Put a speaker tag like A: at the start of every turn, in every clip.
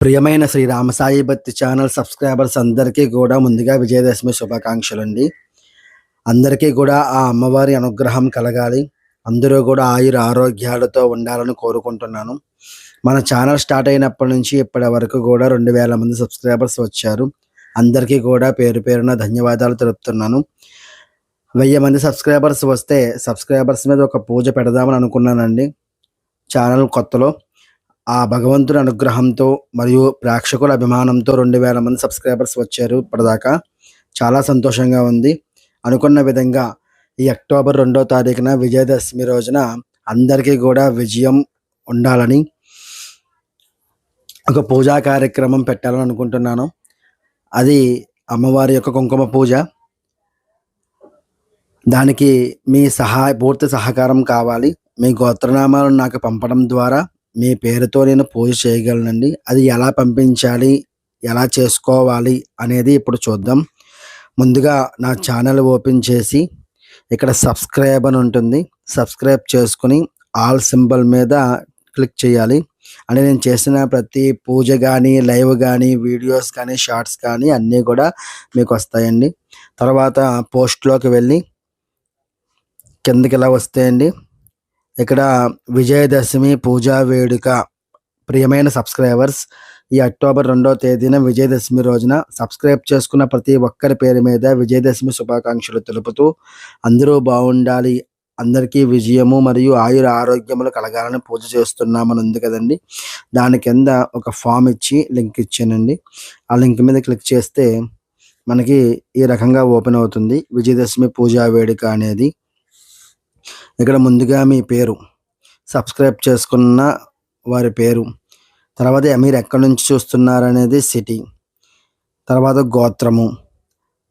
A: ప్రియమైన శ్రీ రామసాయి భక్తి channel subscribers అందరికీ కూడా ముందుగా విజయదశమి శుభాకాంక్షలు అండి అందరికీ కూడా ఆ అమ్మవారి అనుగ్రహం కలగాలి. అందరూ కూడా ఆయుర ఆరోగ్యాలతో ఉండాలని కోరుకుంటున్నాను. మన ఛానల్ స్టార్ట్ అయినప్పటి నుంచి ఇప్పటి వరకు కూడా రెండు వేల మంది సబ్స్క్రైబర్స్ వచ్చారు. అందరికీ కూడా పేరు పేరున ధన్యవాదాలు తెలుపుతున్నాను. వెయ్యి మంది సబ్స్క్రైబర్స్ వస్తే సబ్స్క్రైబర్స్ మీద ఒక పూజ పెడదామని అనుకున్నానండి. ఛానల్ కొత్తలో ఆ భగవంతుడి అనుగ్రహంతో మరియు ప్రేక్షకుల అభిమానంతో రెండు వేల మంది సబ్స్క్రైబర్స్ వచ్చారు ఇప్పటిదాకా. చాలా సంతోషంగా ఉంది. అనుకున్న విధంగా ఈ అక్టోబర్ రెండో తారీఖున విజయదశమి రోజున అందరికీ కూడా విజయం ఉండాలని ఒక పూజా కార్యక్రమం పెట్టాలని అనుకుంటున్నాను. అది అమ్మవారి యొక్క కుంకుమ పూజ. దానికి మీ సహాయ పూర్తి సహకారం కావాలి. మీ గోత్రనామాలను నాకు పంపడం ద్వారా మీ పేరుతో నేను పూజ చేయగలనండి. అది ఎలా పంపించాలి? ఎలా చేసుకోవాలి? అనేది ఇప్పుడు చూద్దాం. ముందుగా నా ఛానల్ ఓపెన్ చేసి ఇక్కడ సబ్స్క్రైబ్ అని ఉంటుంది. సబ్స్క్రైబ్ చేసుకుని ఆల్ సింబల్ మీద క్లిక్ చేయాలి. అంటే నేను చేసిన ప్రతి పూజ కానీ లైవ్ కానీ వీడియోస్ కానీ షార్ట్స్ కానీ అన్నీ కూడా మీకు వస్తాయండి. తర్వాత పోస్ట్లోకి వెళ్ళి కిందకి ఇలా వస్తాయండి. ఇక్కడ విజయదశమి పూజా వేడుక. ప్రియమైన సబ్స్క్రైబర్స్ ఈ అక్టోబర్ రెండవ తేదీన విజయదశమి రోజున సబ్స్క్రైబ్ చేసుకున్న ప్రతి ఒక్కరి పేరు మీద విజయదశమి శుభాకాంక్షలు తెలుపుతూ అందరూ బాగుండాలి. అందరికీ విజయము మరియు ఆయుర ఆరోగ్యములు కలగాలని పూజ చేస్తున్నామని ఉంది కదండి. దాని కింద ఒక ఫామ్ ఇచ్చి లింక్ ఇచ్చానండి. ఆ లింక్ మీద క్లిక్ చేస్తే మనకి ఈ రకంగా ఓపెన్ అవుతుంది. విజయదశమి పూజా వేడుక అనేది. ఇక్కడ ముందుగా మీ పేరు. సబ్స్క్రైబ్ చేసుకున్న వారి పేరు. తర్వాత మీరు ఎక్కడి నుంచి చూస్తున్నారనేది సిటీ. తర్వాత గోత్రము.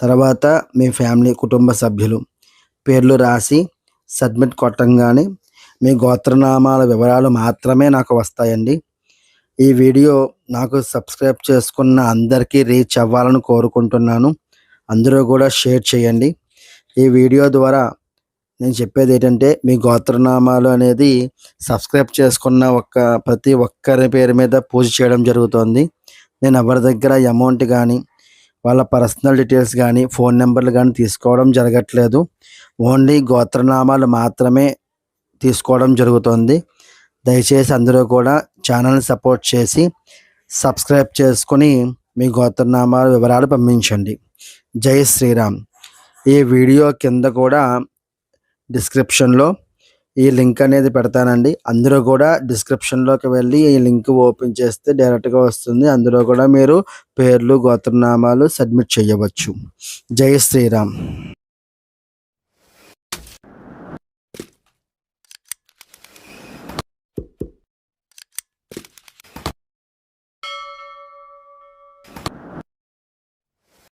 A: తర్వాత మీ ఫ్యామిలీ కుటుంబ సభ్యులు. పేర్లు రాసి సబ్మిట్ కొట్టంగానే మీ గోత్రనామాల వివరాలు మాత్రమే నాకు వస్తాయండి. ఈ వీడియో నాకు సబ్స్క్రైబ్ చేసుకున్న అందరికీ రీచ్ అవ్వాలని కోరుకుంటున్నాను. అందరూ కూడా షేర్ చేయండి. ఈ వీడియో ద్వారా నేను చెప్పేది ఏంటంటే మీ గోత్రనామాలు అనేది సబ్స్క్రైబ్ చేసుకున్న ఒక్క ప్రతి ఒక్కరి పేరు మీద పూజ చేయడం జరుగుతుంది. నేను ఎవరి దగ్గర అమౌంట్ కానీ వాళ్ళ పర్సనల్ డీటెయిల్స్ కానీ ఫోన్ నెంబర్లు కానీ తీసుకోవడం జరగట్లేదు. ఓన్లీ గోత్రనామాలు మాత్రమే తీసుకోవడం జరుగుతుంది. దయచేసి అందరూ కూడా ఛానల్ని సపోర్ట్ చేసి సబ్స్క్రైబ్ చేసుకుని మీ గోత్రనామాల వివరాలు పంపించండి. జై శ్రీరామ్. ఈ వీడియో కింద కూడా డిస్క్రిప్షన్లో ఈ లింక్ అనేది పెడతానండి. అందరూ కూడా డిస్క్రిప్షన్లోకి వెళ్ళి ఈ లింక్ ఓపెన్ చేస్తే డైరెక్ట్గా వస్తుంది. అందులో కూడా మీరు పేర్లు గోత్రనామాలు సబ్మిట్ చేయవచ్చు. జై శ్రీరామ్.